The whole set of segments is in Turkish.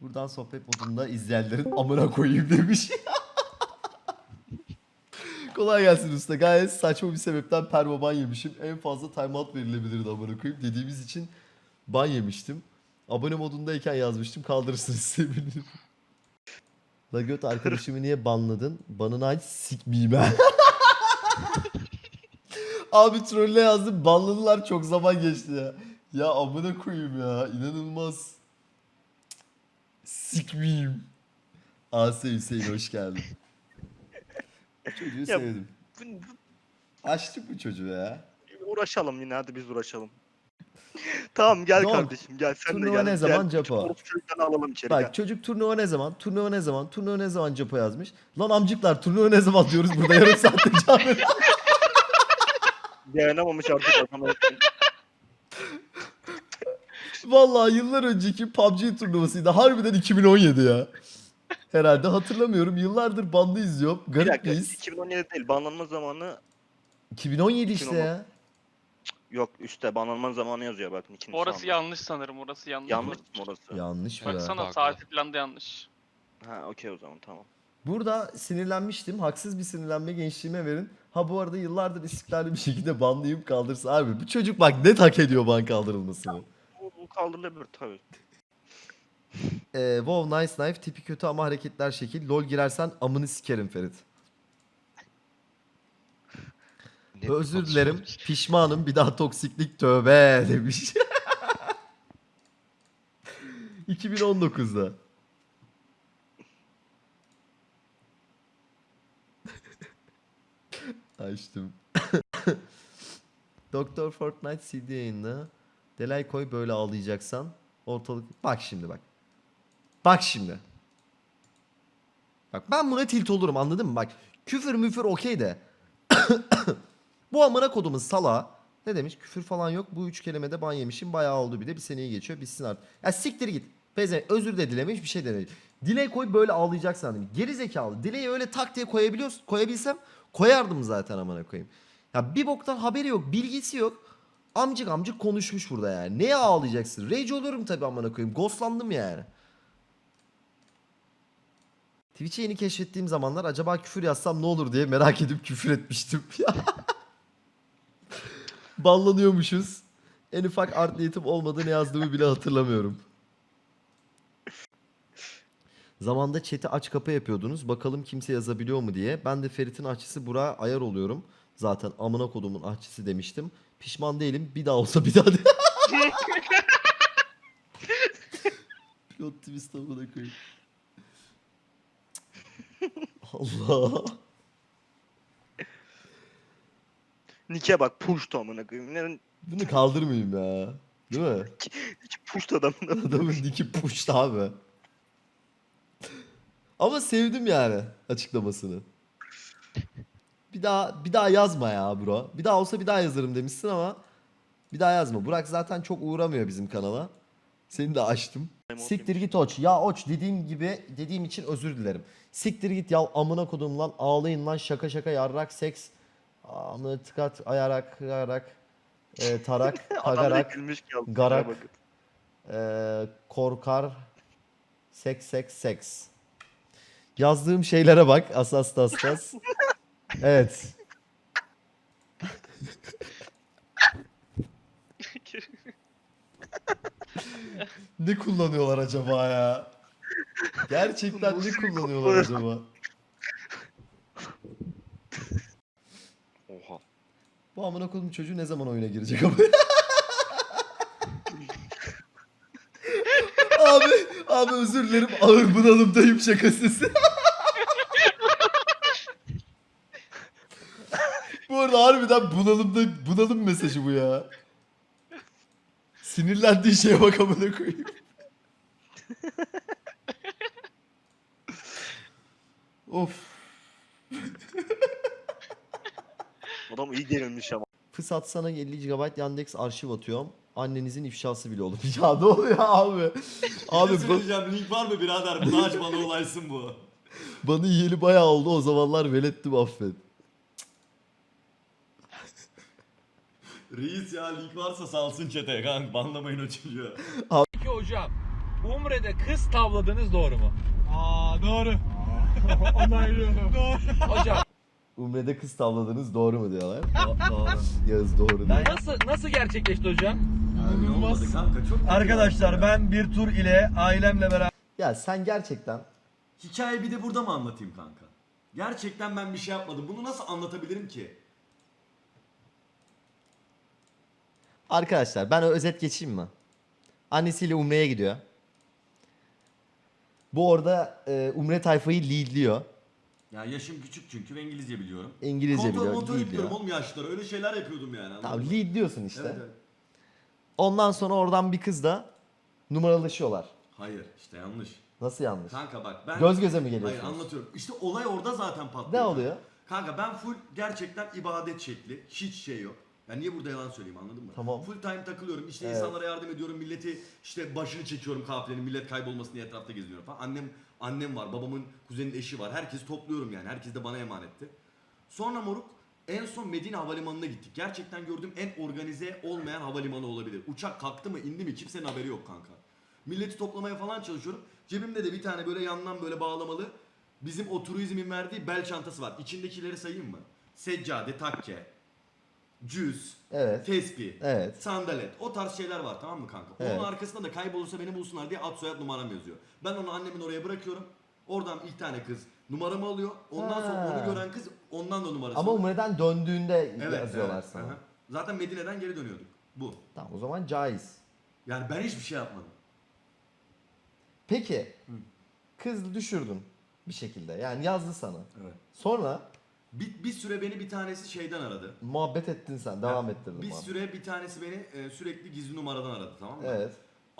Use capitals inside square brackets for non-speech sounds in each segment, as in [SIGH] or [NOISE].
Buradan sohbet modunda izleyenlerin amına koyayım demiş. [LAUGHS] Kolay gelsin usta. Gayet saçma bir sebepten perma ban yemişim. En fazla timeout verilebilirdi amına koyayım dediğimiz için ban yemiştim. Abone modundayken yazmıştım. Kaldırırsınız [LAUGHS] sevinirim. La göt arkadaşımı niye banladın? Banını aç sikmeyeyim ha. [LAUGHS] Abi trolle yazdım. Banladılar çok zaman geçti ya. Ya amına koyayım ya. inanılmaz. Sikmeyeyim. Asya Hüseyin hoş geldin. Çocuğu Ya, sevdim. Bu- bu- Açtık bu çocuğu ya. Uğraşalım yine hadi biz uğraşalım. [LAUGHS] tamam gel oldu? kardeşim gel sen de Turnuva gel. ne zaman, gel. Çocuklarını alalım içeri Bak gel. çocuk turnuva ne zaman? Turnuva ne zaman? Turnuva ne zaman Capo yazmış. Lan amcıklar turnuva ne zaman diyoruz burada yarım cevap [LAUGHS] veriyor. Dayanamamış artık adam. Vallahi yıllar önceki PUBG turnuvasıydı. Harbiden 2017 ya. Herhalde hatırlamıyorum. Yıllardır bandı izliyorum. Bir Garip dakika miyiz? 2017 değil banlanma zamanı 2017 işte 2017. ya. yok üstte banlanma zamanı yazıyor bakın ikinci Orası sağında. yanlış sanırım. Orası yanlış. Yanlış mı orası? Yanlış mı ya? Baksana Haklı. saati falan da yanlış. Ha okey o zaman tamam. Burada sinirlenmiştim. Haksız bir sinirlenme gençliğime verin. Ha bu arada yıllardır istiklalli bir şekilde banlıyım kaldırsa. Abi bu çocuk bak net hak ediyor ban kaldırılmasını. Kaldırılabilir tabii. Ee, wow nice knife tipi kötü ama hareketler şekil. Lol girersen amını sikerim Ferit. Ne Özür konuşuyoruz? dilerim. Pişmanım. Bir daha toksiklik tövbe demiş. [LAUGHS] 2019'da. [LAUGHS] Açtım. [LAUGHS] Doktor Fortnite CD yayında. Delay koy böyle ağlayacaksan. Ortalık... Bak şimdi bak. Bak şimdi. Bak ben buna tilt olurum anladın mı? Bak küfür müfür okey de. [COUGHS] Bu amına kodumun sala ne demiş? Küfür falan yok. Bu üç kelimede ban yemişim. Bayağı oldu bir de. Bir seneyi geçiyor. Bitsin artık. Ya siktir git. Peze özür de dilemiş bir şey de demiş. Delay koy böyle ağlayacaksın dedim. Geri zekalı. Delay'i öyle tak diye koyabiliyorsun. Koyabilsem koyardım zaten amına koyayım. Ya bir boktan haberi yok. Bilgisi yok. Amcık amcık konuşmuş burada yani. Neye ağlayacaksın? Rage olurum tabii amına koyayım. Ghostlandım yani. Twitch'i yeni keşfettiğim zamanlar acaba küfür yazsam ne olur diye merak edip küfür etmiştim. [LAUGHS] Ballanıyormuşuz. En ufak art niyetim olmadı ne yazdığımı bile hatırlamıyorum. Zamanda chat'i aç kapa yapıyordunuz. Bakalım kimse yazabiliyor mu diye. Ben de Ferit'in aşçısı Burak'a ayar oluyorum. Zaten amına kodumun aşçısı demiştim. Pişman değilim. Bir daha olsa bir daha de. [LAUGHS] Plot twist amına koyayım. Allah. Nike bak push amına koyayım. Ne Bunu kaldırmayayım ya. Değil mi? push adamın. Adamın diki puştu abi. Ama sevdim yani açıklamasını. Bir daha bir daha yazma ya bro. Bir daha olsa bir daha yazarım demişsin ama bir daha yazma. Burak zaten çok uğramıyor bizim kanala. Seni de açtım. Siktir git Oç. Ya Oç dediğim gibi dediğim için özür dilerim. Siktir git ya amına kodum lan ağlayın lan şaka şaka yarrak seks. Amına tıkat ayarak ayarak e, tarak [LAUGHS] tagarak garak. ee, korkar seks seks seks. Yazdığım şeylere bak asas tastas. [LAUGHS] evet. ne kullanıyorlar acaba ya? Gerçekten ne kullanıyorlar acaba? Oha. Bu amına koyduğum çocuğu ne zaman oyuna girecek ama? [LAUGHS] abi, abi özür dilerim ağır bunalımdayım şakasız. Arada harbiden bunalımda bunalım mesajı bu ya. Sinirlendiği şeye bak amına koyayım. of. Adam iyi gerilmiş ama. Fırsat sana 50 GB Yandex arşiv atıyorum. Annenizin ifşası bile olur. [LAUGHS] ya ne oluyor abi? Abi ba- söyleyeceğim link var mı birader? Bunu aç bana olaysın bu. bana yiyeli bayağı oldu. O zamanlar velettim affet. Reis ya link varsa salsın çete kanka banlamayın o çocuğu. Peki hocam Umre'de kız tavladınız doğru mu? Aa doğru. [LAUGHS] Onaylıyorum. doğru. Hocam Umre'de kız tavladınız doğru mu diyorlar. [LAUGHS] doğru. Yağız doğru diyor. Nasıl nasıl gerçekleşti hocam? Ne olmadı kanka çok Arkadaşlar ben bir tur ile ailemle beraber Ya sen gerçekten Hikayeyi bir de burada mı anlatayım kanka? Gerçekten ben bir şey yapmadım. Bunu nasıl anlatabilirim ki? Arkadaşlar ben özet geçeyim mi? Annesiyle Umre'ye gidiyor. Bu orada e, Umre tayfayı leadliyor. Ya yaşım küçük çünkü ve İngilizce biliyorum. İngilizce Kontrol biliyor, motor leadliyor. yapıyorum oğlum yaşlılara. Öyle şeyler yapıyordum yani. anladın Tamam mı? lead diyorsun işte. Evet, evet. Ondan sonra oradan bir kızla numaralaşıyorlar. Hayır işte yanlış. Nasıl yanlış? Kanka bak ben... Göz göze mi Hayır geliyorsunuz? anlatıyorum. İşte olay orada zaten patlıyor. Ne oluyor? Kanka ben full gerçekten ibadet şekli. Hiç şey yok. Ya niye burada yalan söyleyeyim anladın mı? Tamam. Full time takılıyorum. İşte Evet. insanlara yardım ediyorum. Milleti işte başını çekiyorum kafilenin. Millet kaybolmasın diye etrafta geziniyorum falan. Annem annem var. Babamın kuzenin eşi var. Herkesi topluyorum yani. Herkes de bana emanetti. Sonra moruk en son Medine Havalimanı'na gittik. Gerçekten gördüğüm en organize olmayan havalimanı olabilir. Uçak kalktı mı indi mi kimsenin haberi yok kanka. Milleti toplamaya falan çalışıyorum. Cebimde de bir tane böyle yandan böyle bağlamalı bizim o turizmin verdiği bel çantası var. İçindekileri sayayım mı? Seccade, takke, cüz, Evet. tespih, Evet. sandalet. O tarz şeyler var tamam mı kanka? Evet. Onun arkasında da kaybolursa beni bulsunlar diye ad soyad numaram yazıyor. Ben onu annemin oraya bırakıyorum. Oradan ilk tane kız numaramı alıyor. Ondan sonra Ha. onu gören kız ondan da numarasını Ama alıyor. Umre'den döndüğünde yazıyorlar evet, sana. aha. Zaten Medine'den geri dönüyorduk. Bu. Tamam o zaman caiz. Yani ben hiçbir şey yapmadım. Peki kız düşürdün bir şekilde. Yani yazdı sana. Evet. Sonra Bir, bir süre beni bir tanesi şeyden aradı. muhabbet ettin sen. Devam Ha, ettirdin Bir muhabbeti. süre bir tanesi beni e, sürekli gizli numaradan aradı tamam mı? Evet.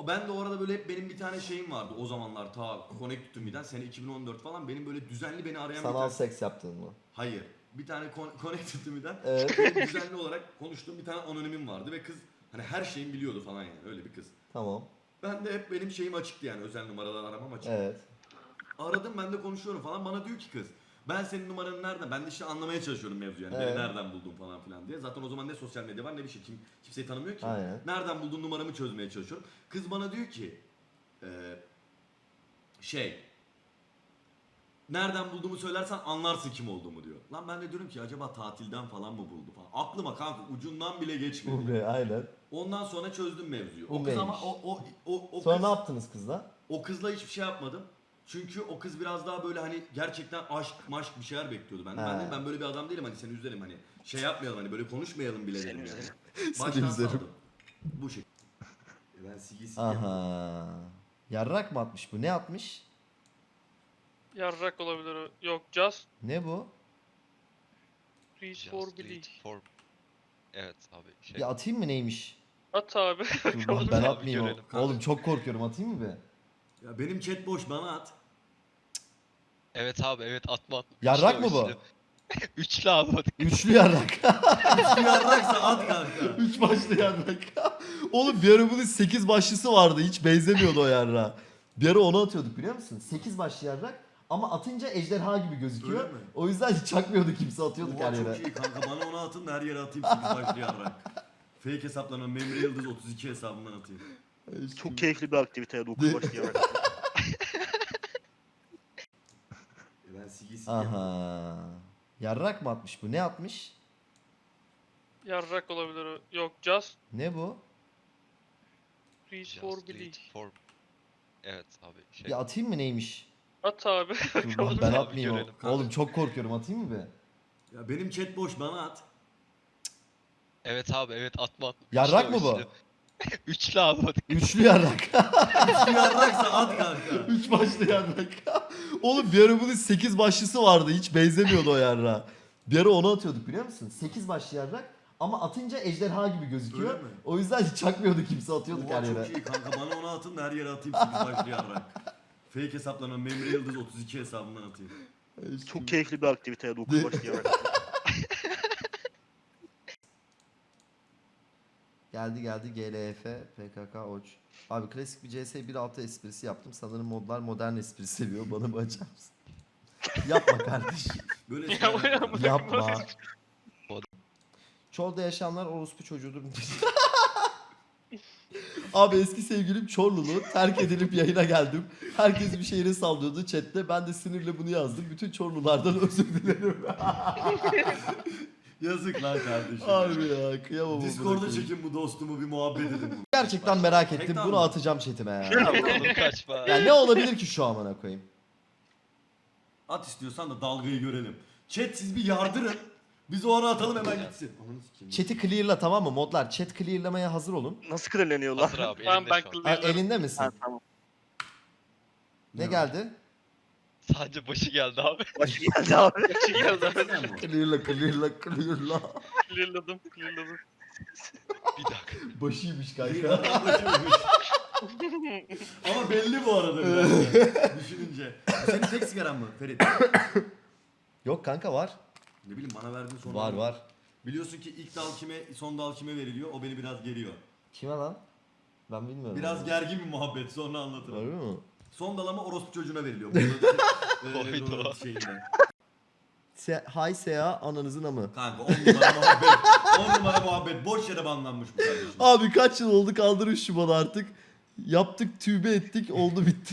Ben de orada böyle hep benim bir tane şeyim vardı o zamanlar ta Connect to Me'den sene 2014 falan benim böyle düzenli beni arayan bir Sanal tane... seks yaptın mı? Hayır. Bir tane Con- Connect to Me'den Evet. benim [LAUGHS] düzenli olarak konuştuğum bir tane anonimim vardı ve kız hani her şeyimi biliyordu falan yani öyle bir kız. Tamam. Ben de hep benim şeyim açıktı yani özel numaralar aramam açık. Evet. Aradım ben de konuşuyorum falan bana diyor ki kız ben senin numaranı nereden? Ben de işte anlamaya çalışıyorum mevzuyu yani. Evet. Beni nereden buldun falan filan diye. Zaten o zaman ne sosyal medya var ne bir şey. Kim, kimseyi tanımıyor ki. Aynen. Nereden buldun numaramı çözmeye çalışıyorum. Kız bana diyor ki eee, şey nereden bulduğumu söylersen anlarsın kim olduğumu diyor. Lan ben de diyorum ki acaba tatilden falan mı buldu falan. Aklıma kanka ucundan bile geçmedi. Umre aynen. Ondan sonra çözdüm mevzuyu. O kız Umreymiş. ama o o o o Sonra kız, ne yaptınız kızla? o kızla hiçbir şey yapmadım. Çünkü o kız biraz daha böyle hani gerçekten aşk maşk bir şeyler bekliyordu. Ben, ben, ben böyle bir adam değilim hani seni üzerim hani şey yapmayalım hani böyle konuşmayalım bile dedim yani. [LAUGHS] Baştan üzerim. saldım. Bu şey. Ben sigi sigi Aha. Yarrak mı atmış bu? Ne atmış? Yarrak olabilir o. Yok just Ne bu? reach Just for belief. for... Evet abi şey. Bir atayım mı neymiş? At abi. Dur lan [LAUGHS] ben atmayayım. görelim. Oğlum çok korkuyorum atayım mı be? Ya benim chat boş bana at. Evet abi evet atma. Yarrak [LAUGHS] Üçlü, mı bu? üçlü. Üçlü abi hadi. Üçlü yarrak. [LAUGHS] Üstü yarraksa at kanka. Üç başlı yarrak. [LAUGHS] Oğlum bir ara bunun 8 başlısı vardı. Hiç benzemiyordu o yarrağa. Bir ara onu atıyorduk biliyor musun? 8 başlı yarrak ama atınca ejderha gibi gözüküyor. Öyle mi? O yüzden hiç çakmıyordu kimse atıyorduk her Oha yere. çok iyi kanka bana onu atın da her yere atayım 8 başlı yarrak. Fake hesaplarına Memre Yıldız 32 hesabından atayım. Çok keyifli bir aktivite 9 başlayarak. Ben sigi sigi Aha. Yarrak mı atmış bu? Ne atmış? Yarrak olabilir o. Yok just Ne bu? reach Just for belief. for... Evet abi şey. Bir atayım mı neymiş? At abi. Dur ben [LAUGHS] atmayayım. görelim. Oğlum çok korkuyorum atayım mı be? Ya benim chat boş bana at. Evet abi evet atma. [LAUGHS] Yarrak Üçlü, mı bu? üçlü. Üçlü abi hadi. Üçlü yarrak. Yarraksa at kanka. Üç başlı yarrak. Oğlum bir ara bunun 8 başlısı vardı. Hiç benzemiyordu o yarrağa. Bir ara onu atıyorduk biliyor musun? 8 başlı yarrak ama atınca ejderha gibi gözüküyor. Öyle mi? O yüzden hiç çakmıyordu kimse atıyorduk Oha her yere. çok iyi kanka bana onu atın da her yere atayım 8 başlı yarrak. Fake hesaplarına Memre Yıldız 32 hesabından atayım. Çok keyifli bir aktivite 9 başlayarak. [LAUGHS] Geldi geldi GLF, PKK, OÇ. Abi klasik bir CS 1.6 esprisi yaptım. Sanırım modlar modern espri seviyor. Bana mı açar mısın? Yapma kardeşim. Böyle Ya şeyler bu yapıyorum. ya, bu- Yapma. Çolda yaşayanlar orospu çocuğudur. [LAUGHS] Abi eski sevgilim Çorlulu. Terk edilip yayına geldim. Herkes bir şehre sallıyordu chatte. Ben de sinirle bunu yazdım. Bütün Çorlulardan özür dilerim. [LAUGHS] Yazık lan kardeşim. Harbi ya kıyamam. Discord'a çekin bu dostumu bir muhabbet edin. bunu. Gerçekten merak ettim. Bunu mı? atacağım chatime ya. Oğlum kaçma. ya ne olabilir ki şu amına koyayım? At istiyorsan da dalgayı görelim. Chat siz bir yardırın. Biz o ara atalım hemen gitsin. Ananı sikeyim. Chat'i clear'la tamam mı modlar? Chat clear'lamaya hazır olun. Nasıl kırılıyor lan? Hazır abi Tamam elimde ben şu an. Ha, elinde misin? Ha, tamam. Ne geldi? Sadece başı geldi abi. Başı geldi abi. Açı geldi abi. Clear'la clear'la clear'la. Clearladım, clearladım. Bir dakika. Başıymış kanka. Başıymış. [LAUGHS] Ama belli bu arada biraz. ya, [LAUGHS] Düşününce. Senin tek sigaran mı Ferit? [COUGHS] Yok kanka var. Ne bileyim bana verdiğin son Var var. Biliyorsun ki ilk dal kime, son dal kime veriliyor. O beni biraz geriyor. Kime lan? Ben bilmiyorum. Biraz gergin bir muhabbet sonra anlatırım. Harbi mi? Son dalama orospu çocuğuna veriliyor. [LAUGHS] Burada. Ebru'nun şeyinde. Se Hay Seha ananızın amı. Kanka 10 numara muhabbet. 10 numara muhabbet. Boş yere banlanmış bu kardeşim. Abi kaç yıl oldu kaldırın şu bana artık. Yaptık tübe ettik oldu bitti.